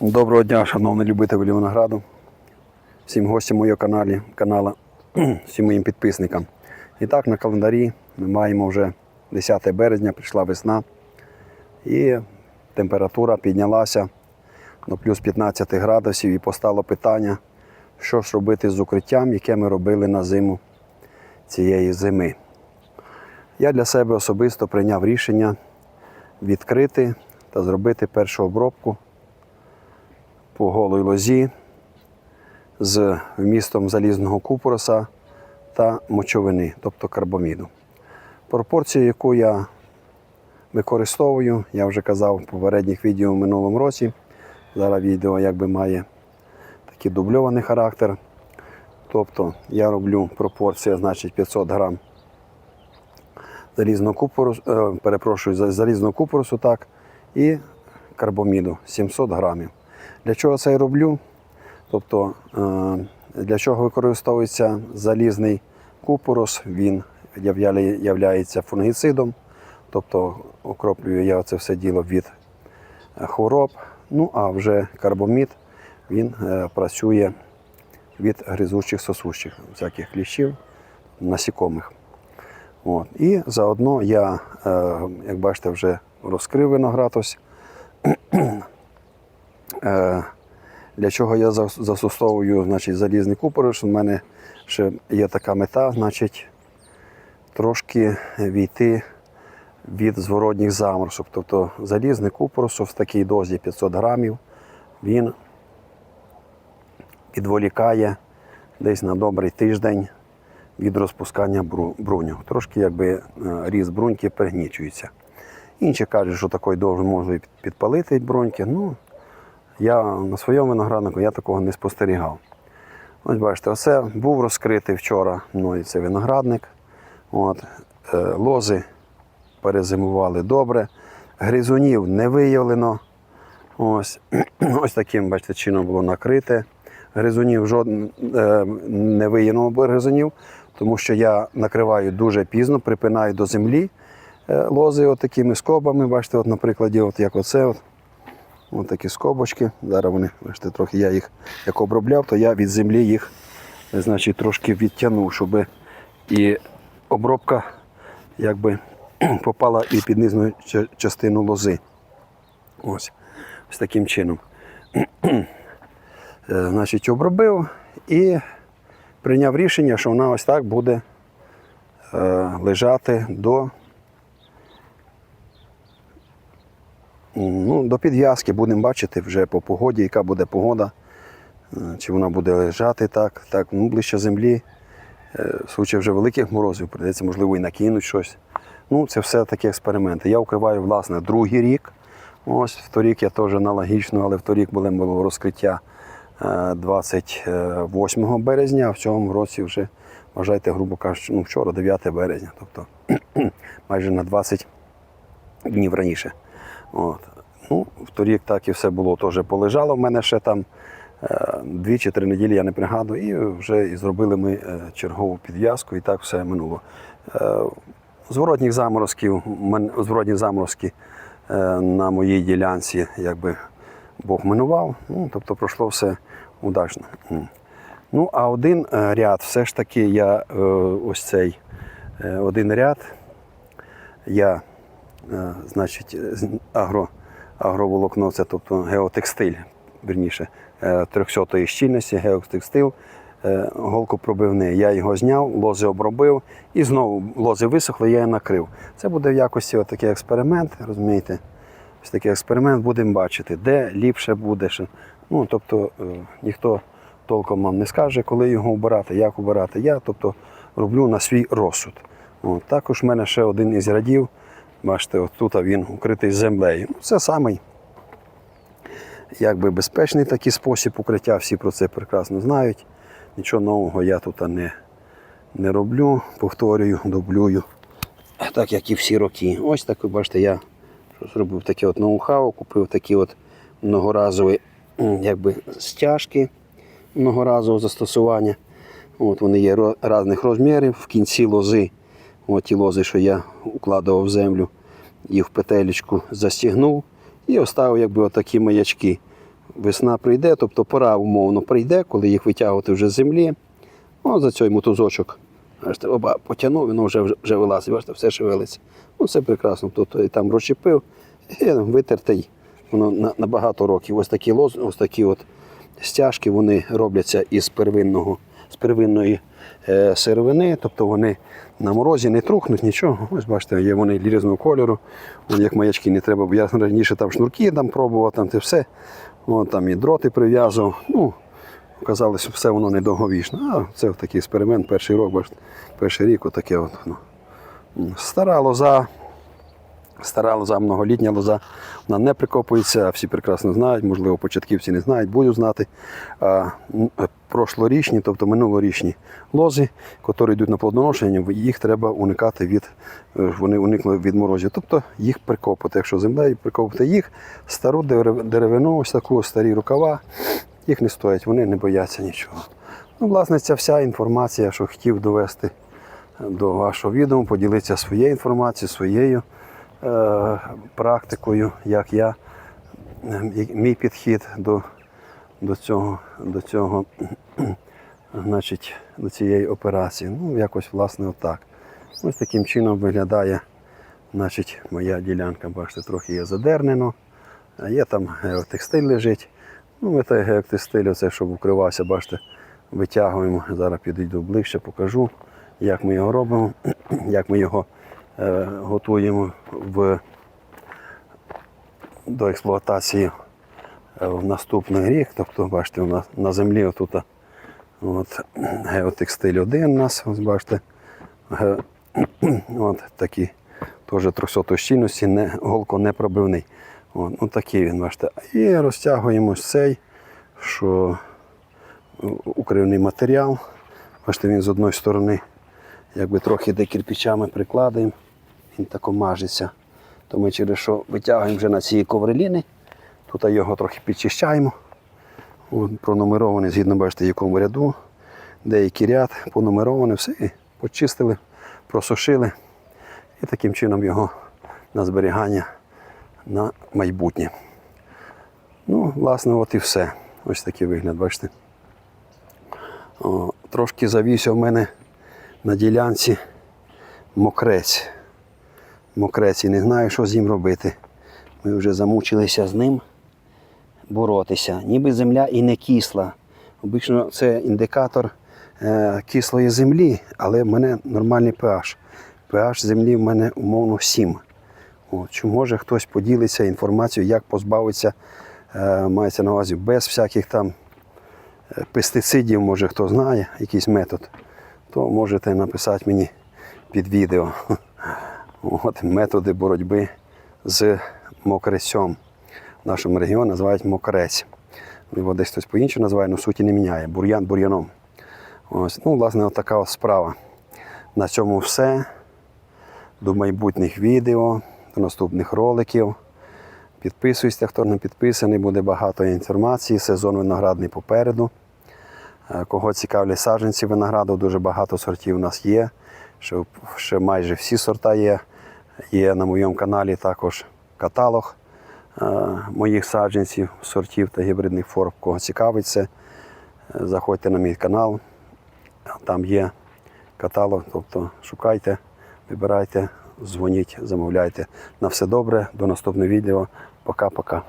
Доброго дня, шановні любителі винограду, всім гостям моєго каналі, канала, всім моїм підписникам. І так, на календарі ми маємо вже 10 березня, прийшла весна і температура піднялася до плюс 15 градусів і постало питання, що ж робити з укриттям, яке ми робили на зиму цієї зими. Я для себе особисто прийняв рішення відкрити та зробити першу обробку по голій лозі з вмістом залізного купороса та мочовини, тобто карбаміду. Пропорцію, яку я використовую, я вже казав в попередніх відео в минулому році. Зараз відео якби має такий дубльований характер. Тобто я роблю пропорція, значить 500 грам залізного купоросу, е, перепрошую, залізного купоросу, так, і карбаміду 700 грамів. Для чого це я роблю? Тобто, е, для чого використовується залізний купорос, він являється фунгіцидом, тобто окроплюю я це все діло від е, хвороб. Ну а вже карбомід він е, працює від гризучих сосущих, всяких кліщів, насікомих. От. І заодно я, як бачите, вже розкрив виноград ось. Е, Для чого я застосовую значить, залізний купориш? У мене ще є така мета, значить, трошки війти від зворотніх заморозок. Тобто залізний купорос в такій дозі 500 грамів, він відволікає десь на добрий тиждень від розпускання бру- бруню. Трошки якби е, ріст бруньки пригнічується. Інші кажуть, що такої довго можна підпалити бруньки. Ну, я на своєму винограднику я такого не спостерігав. Ось бачите, оце був розкритий вчора мною цей виноградник. От, е, лози перезимували добре, гризунів не виявлено. Ось, ось таким, бачите, чином було накрите. Гризунів жоден, е, не виявлено гризунів, тому що я накриваю дуже пізно, припинаю до землі е, лози от такими скобами. Бачите, от, на от як оце. От. Ось такі скобочки. Зараз вони, бачите, трохи я їх як обробляв, то я від землі їх е, значить, трошки відтягнув, щоб і обробка якби попала і під низну частину лози. Ось, ось таким чином. Е, Значить, обробив і прийняв рішення, що вона ось так буде е, лежати до Ну, до підв'язки будемо бачити вже по погоді, яка буде погода, е, чи вона буде лежати так, так ну, ближче землі. Е, В случаї вже великих морозів прийдеться, можливо, і накинуть щось. Ну, це все такі експерименти. Я укриваю, власне, другий рік. Ось вторік я теж аналогічно, але вторік було, розкриття е, 28 березня, а в цьому році вже, вважайте, грубо кажучи, ну, вчора 9 березня, тобто майже на 20 днів раніше. От. Ну, вторік так і все було теж полежало. В мене ще там е, дві чи три неділі, я не пригадую, і вже і зробили ми е, чергову підв'язку, і так все минуло. Е, Зворотніх заморозків, зворотні заморозки на моїй ділянці, якби Бог минував, ну, тобто пройшло все удачно. Ну, а один ряд, все ж таки, я ось цей один ряд я значить, агро, агроволокно, це тобто геотекстиль, верніше, 300 щільності, геотекстил, е, голкопробивний. Я його зняв, лози обробив і знову лози висохли, я її накрив. Це буде в якості отакий експеримент, розумієте? Ось такий експеримент будемо бачити, де ліпше буде. Ну, тобто е, ніхто толком вам не скаже, коли його обирати, як обирати. Я тобто, роблю на свій розсуд. От, також в мене ще один із рядів. Бачите, от тут він укритий землею. Ну, Це самий якби безпечний такий спосіб укриття, всі про це прекрасно знають. Нічого нового я тут не, не роблю, повторюю, дублюю. Так як і всі роки. Ось так, бачите, я зробив таке от ноу-хау, купив такі от многоразові якби, стяжки многоразового застосування. От вони є різних розмірів. В кінці лози, от ті лози, що я укладував в землю, їх в петелечку застігнув і оставив якби отакі маячки. весна прийде, тобто пора умовно прийде, коли їх витягувати вже з землі. О, за цей мотузочок. Бачите, оба потягнув, воно вже, вже, вилазить, бачите, все шевелиться. Ну, все прекрасно. Тобто і там розчепив і витертий. Воно на, на багато років. Ось такі лоз, ось такі от стяжки вони робляться із первинного, з первинної е, сировини, тобто вони на морозі не трухнуть, нічого. Ось бачите, є вони різного кольору. Як маячки не треба, бо я раніше там шнурки там пробував, там те все. Вон, там і дроти прив'язував. Ну, Оказалось, що все воно недовговічне. А це такий експеримент, перший рок, бачите, перший рік отаке. От, ну. Стара лоза, стара лоза, многолітня лоза, вона не прикопується, всі прекрасно знають, можливо, початківці не знають, будуть знати. Е, прошлорічні, тобто минулорічні лози, які йдуть на плодоношення, їх треба уникати від, е, вони уникли від морозів. Тобто їх прикопати. Якщо землею прикопати їх, стару деревину, ось таку, старі рукава, їх не стоять, вони не бояться нічого. Ну, власне, ця вся інформація, що хотів довести до вашого відео, поділитися своєю інформацією, своєю е, практикою, як я, е, мій підхід до, до цього, до цього, значить, до цієї операції. Ну, якось, власне, отак. Ось таким чином виглядає значить, моя ділянка. Бачите, трохи є задернено. А Є там геотекстиль лежить. Ну, ми той геотекстиль, оце, щоб укривався, бачите, витягуємо. Зараз підійду ближче, покажу, як ми його робимо, як ми його е, готуємо в, до експлуатації е, в наступний рік. Тобто, бачите, у нас на землі отут от, геотекстиль один у нас, ось бачите, от такі теж 300 щільності, не, голко не пробивний. От, ну такий він, бачите. І розтягуємо цей, що укривний матеріал. Бачите, він з одної сторони, якби трохи де кирпичами прикладаємо, він тако мажеться. То ми через що витягуємо вже на ці ковреліни, тут його трохи підчищаємо. От, пронумерований, згідно бачите, якому ряду. Деякий ряд понумерований, все, почистили, просушили. І таким чином його на зберігання на майбутнє. Ну, власне, от і все. Ось такий вигляд, бачите. О, трошки завівся в мене на ділянці мокрець. Мокрець і не знаю, що з ним робити. Ми вже замучилися з ним боротися. Ніби земля і не кисла. Обично це індикатор е, кислої землі, але в мене нормальний pH. pH землі в мене умовно 7. От, чи може хтось поділиться інформацією, як позбавитися, е, мається на увазі без всяких там е, пестицидів, може хто знає якийсь метод, то можете написати мені під відео. От, методи боротьби з мокрецем. В нашому регіоні називають мокрець. Його десь хтось по-іншому називає, але суті не міняє. Бур'ян бур'яном. Ось, ну, власне, от така ось справа. На цьому все. До майбутніх відео, до наступних роликів. Підписуйся, хто не підписаний, буде багато інформації. Сезон виноградний попереду. Е, Кого цікавлять саджанці винограду, дуже багато сортів у нас є. Ще майже всі сорта є. Є на моєму каналі також каталог е, моїх саджанців, сортів та гібридних форм. Кого цікавиться. е, заходьте на мій канал. Там є каталог, тобто шукайте, вибирайте, дзвоніть, замовляйте. На все добре, до наступного відео. Пока-пока.